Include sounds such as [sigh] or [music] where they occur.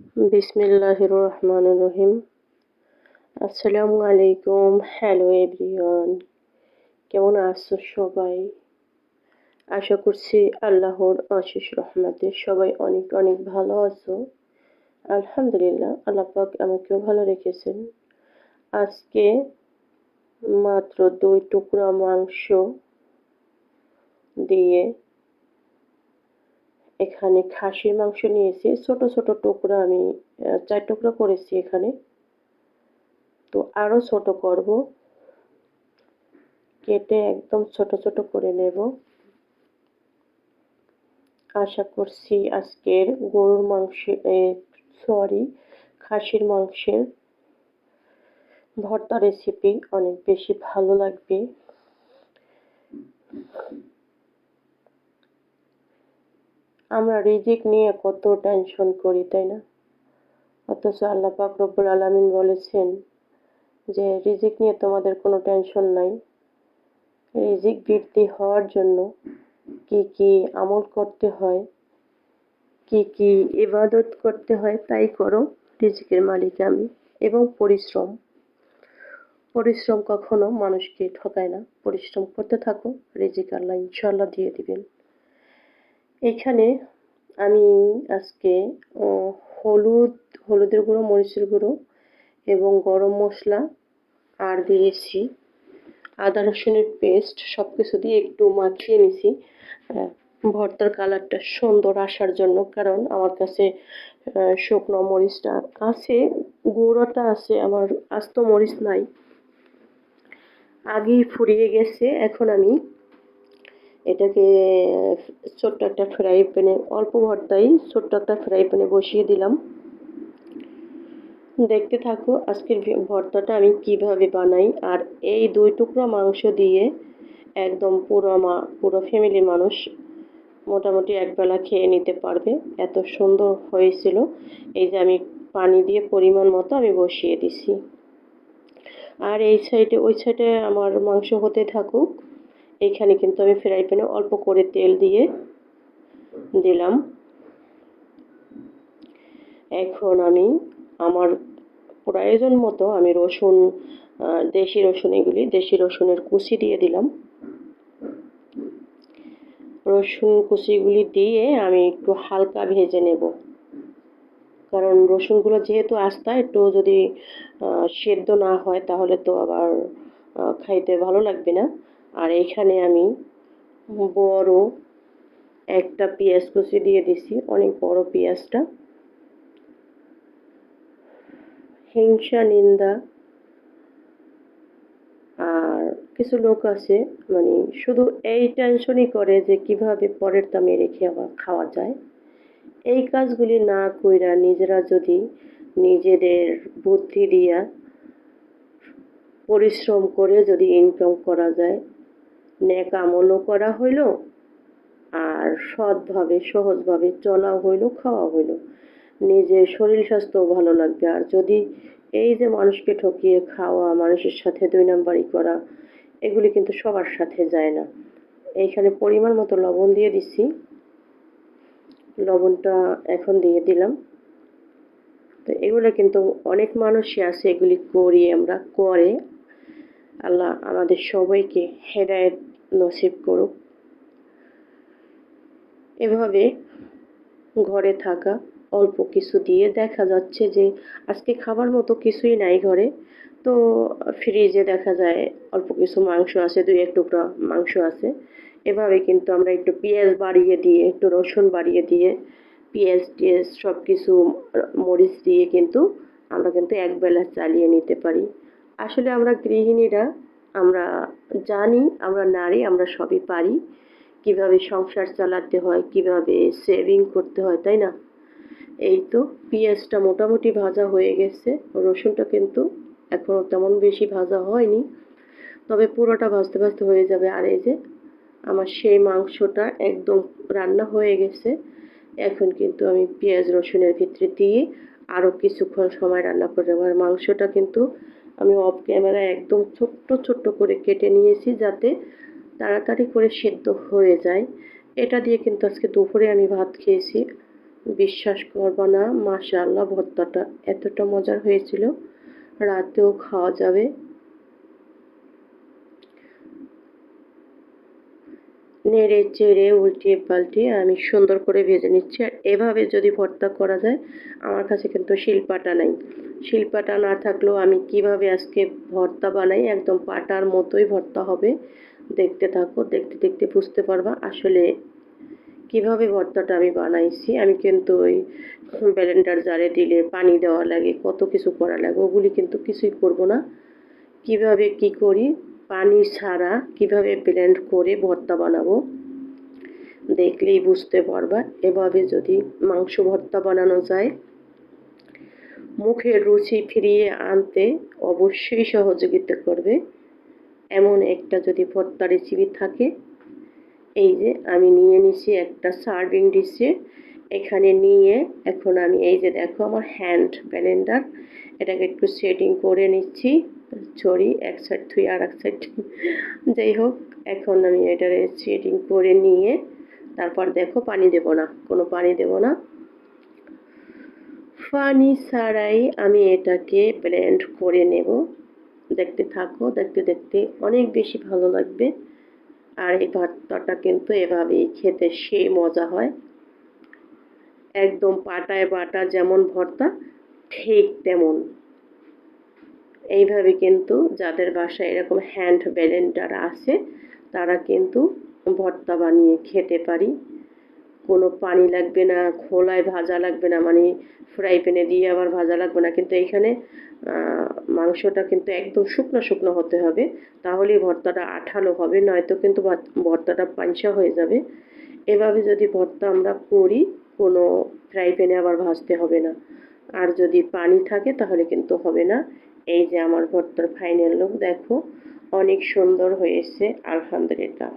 বিসমিল্লাহির রহমানির রহিম। আসসালামু আলাইকুম, হ্যালো এভরিওয়ান। কেমন আছো সবাই? আশা করছি আল্লাহর অশেষ রহমতে সবাই অনেক অনেক ভালো আছো। আলহামদুলিল্লাহ, আল্লাহ পাক আমাকেও ভালো রেখেছেন। আজকে মাত্র দুই টুকরা মাংস দিয়ে এখানে খাসির মাংস নিয়েছি। ছোট ছোট টুকরা আমি চার টুকরা করেছি এখানে। তো আরও ছোট করব। কেটে একদম ছোট ছোট করে নেব। আশা করছি আজকের গরুর মাংস সরি, খাসির মাংসের ভর্তা রেসিপি অনেক বেশি ভালো লাগবে। আমরা রিজিক নিয়ে কত টেনশন করি, তাই না? অথচ আল্লাহ পাক রব্বুল আলমিন বলেছেন যে, রিজিক নিয়ে তোমাদের কোনো টেনশন নাই। রিজিক বৃদ্ধি হওয়ার জন্য কি কি আমল করতে হয়, কি কি ইবাদত করতে হয়, তাই করো রিজিকের মালিক আমি। এবং পরিশ্রম পরিশ্রম কখনো মানুষকে ঠকায় না। পরিশ্রম করতে থাকো, রিজিক আল্লাহ ইনশাল্লাহ দিয়ে দিবেন। এখানে আমি আজকে হলুদ, হলুদের গুঁড়ো, মরিচের গুঁড়ো এবং গরম মশলা আর দিয়েছি। আদা রসুনের পেস্ট সব কিছু দিয়ে একটু মাখিয়ে নিছি। ভর্তার কালারটা সুন্দর আসার জন্য, কারণ আমার কাছে শুকনো মরিচটা আছে, গুঁড়োটা আছে, আমার আস্ত মরিচ নাই। আগেই ফুরিয়ে গেছে, এখন আমি এটাকে ছোট্ট একটা ফ্রাই প্যানে, অল্প ভর্তাই ছোট্ট একটা ফ্রাই প্যানে বসিয়ে দিলাম। দেখতে থাকো আজকের ভর্তাটা আমি কীভাবে বানাই। আর এই দুই টুকরো মাংস দিয়ে একদম পুরো মা, পুরো ফ্যামিলি মানুষ মোটামুটি একবেলা খেয়ে নিতে পারবে। এত সুন্দর হয়েছিল। এই যে আমি পানি দিয়ে পরিমাণ মতো আমি বসিয়ে দিছি। আর এই সাইডে, ওই সাইডে আমার মাংস হতে থাকুক। এইখানে কিন্তু আমি ফ্রাই প্যানে অল্প করে তেল দিয়ে দিলাম। এখন আমি আমার প্রয়োজন মতো আমি রসুন দেশি রসুন এগুলি, দেশি রসুনের কুচি দিয়ে দিলাম। রসুন কুচিগুলি দিয়ে আমি একটু হালকা ভেজে নেব। কারণ রসুনগুলো যেহেতু আস্তা, একটু যদি সেদ্ধ না হয় তাহলে তো আবার খাইতে ভালো লাগবে না। আর এখানে আমি বড় একটা পেঁয়াজ কুচি দিয়ে দিছি, অনেক বড় পেঁয়াজটা। হিংসা, নিন্দা, আর কিছু লোক আছে মানে শুধু এই টেনশনই করে যে কীভাবে পরের তা মেরে খাওয়া খাওয়া যায়। এই কাজগুলি না কইরা নিজেরা যদি নিজেদের বুদ্ধি দিয়া পরিশ্রম করে যদি ইনকাম করা যায় নেক আমলও করা হইল আর সৎভাবে, সহজভাবে চলা হইল খাওয়া হইল। নিজের শরীর স্বাস্থ্যও ভালো লাগবে। আর যদি এই যে মানুষকে ঠকিয়ে খাওয়া, মানুষের সাথে দুই নাম্বারই করা, এগুলি কিন্তু সবার সাথে যায় না। এইখানে পরিমাণ মতো লবণ দিয়ে দিছি লবণটা এখন দিয়ে দিলাম। তো এগুলো কিন্তু অনেক মানুষই আছে এগুলি করি আমরা, করে। আল্লাহ আমাদের সবাইকে হেদায়ত নসিব করুক। এভাবে ঘরে থাকা অল্প কিছু দিয়ে দেখা যাচ্ছে যে আজকে খাবার মতো কিছুই নাই ঘরে। তো ফ্রিজে দেখা যায় অল্প কিছু মাংস আছে, দুই এক টুকরা মাংস আছে। এভাবে কিন্তু আমরা একটু পেঁয়াজ বাড়িয়ে দিয়ে, একটু রসুন বাড়িয়ে দিয়ে, পেঁয়াজ টিয়াজ সব কিছু মরিচ দিয়ে কিন্তু আমরা কিন্তু একবেলা চালিয়ে নিতে পারি। আসলে আমরা গৃহিণীরা, আমরা জানি, আমরা নারী, আমরা সবই পারি। কীভাবে সংসার চালাতে হয়, কীভাবে সেভিং করতে হয়, তাই না? এই তো পেঁয়াজটা মোটামুটি ভাজা হয়ে গেছে। রসুনটা কিন্তু এখনও তেমন বেশি ভাজা হয়নি। তবে পুরোটা ভাজতে ভাজতে হয়ে যাবে। আর এই যে আমার সেই মাংসটা একদম রান্না হয়ে গেছে। এখন কিন্তু আমি পেঁয়াজ, রসুনের ভিতরে দিয়ে আরও কিছুক্ষণ সময় রান্না করে আমার মাংসটা কিন্তু আমি অফ ক্যামেরা একদম ছোট্ট ছোট্ট করে কেটে নিয়েছি যাতে তাড়াতাড়ি করে সেদ্ধ হয়ে যায়। এটা দিয়ে কিন্তু আজকে দুপুরে আমি ভাত খেয়েছি। বিশ্বাস করব না, মাশাআল্লাহ, ভর্তাটা এতটা মজার হয়েছিল। রাতেও খাওয়া যাবে। নেড়ে চেড়ে উল্টিয়ে পাল্টিয়ে আমি সুন্দর করে ভেজে নিচ্ছি। আর এভাবে যদি ভর্তা করা যায়, আমার কাছে কিন্তু শিলপাটা নাই। শিলপাটা না থাকলেও আমি কীভাবে আজকে ভর্তা বানাই, একদম পাটার মতোই ভর্তা হবে। দেখতে থাকো, দেখতে দেখতে বুঝতে পারবা আসলে কীভাবে ভর্তাটা আমি বানাইছি। আমি কিন্তু ওই ব্লেন্ডার জারে দিলে পানি দেওয়া লাগে, কত কিছু করা লাগে, ওগুলি কিন্তু কিছুই করব না। কীভাবে কি করি? পানি ছাড়া কীভাবে ব্লেন্ড করে ভর্তা বানাবো? দেখলেই বুঝতে পারবা। এভাবে যদি মাংস ভর্তা বানানো যায়, মুখের রুচি ফিরিয়ে আনতে অবশ্যই সহযোগিতা করবে। এমন একটা যদি ভর্তা রেসিপি থাকে, এই যে আমি নিয়ে নিছি একটা সার্ভিং ডিশে এখানে নিয়ে এখন আমি এই যে দেখো আমার হ্যান্ড ব্লেন্ডার এটাকে একটু সেটিং করে নিচ্ছি। ছড়ি এক সাইড থুই আর এক সাইড [laughs] যাই হোক, এখন আমি এটারে সেটিং করে নিয়ে তারপর দেখো পানি দেব না, কোনো পানি দেব না। পানি ছাড়াই আমি এটাকে ব্লেন্ড করে নেব। দেখতে থাকো, দেখতে দেখতে অনেক বেশি ভালো লাগবে। আর এই ভর্তাটা কিন্তু এভাবেই খেতে সেই মজা হয়। একদম পাটায় বাটা যেমন ভর্তা, ঠিক তেমন। এইভাবে কিন্তু যাদের বাসায় এরকম হ্যান্ড ব্লেন্ডার আছে, তারা কিন্তু ভর্তা বানিয়ে খেতে পারি। কোনো পানি লাগবে না, খোলায় ভাজা লাগবে না মানে ফ্রাই প্যানে দিয়ে আবার ভাজা লাগবে না। কিন্তু এইখানে মাংসটা কিন্তু একদম শুকনো শুকনো হতে হবে, তাহলে ভর্তাটা আঠালো হবে, নয়তো কিন্তু ভর্তাটা পাঞ্চা হয়ে যাবে। এভাবে যদি ভর্তা আমরা করি কোনো ফ্রাই প্যানে আবার ভাজতে হবে না। আর যদি পানি থাকে তাহলে কিন্তু হবে না। এই যে আমার ভর্তার ফাইনাল লুক দেখো, অনেক সুন্দর হয়েছে, আলহামদুলিল্লাহ।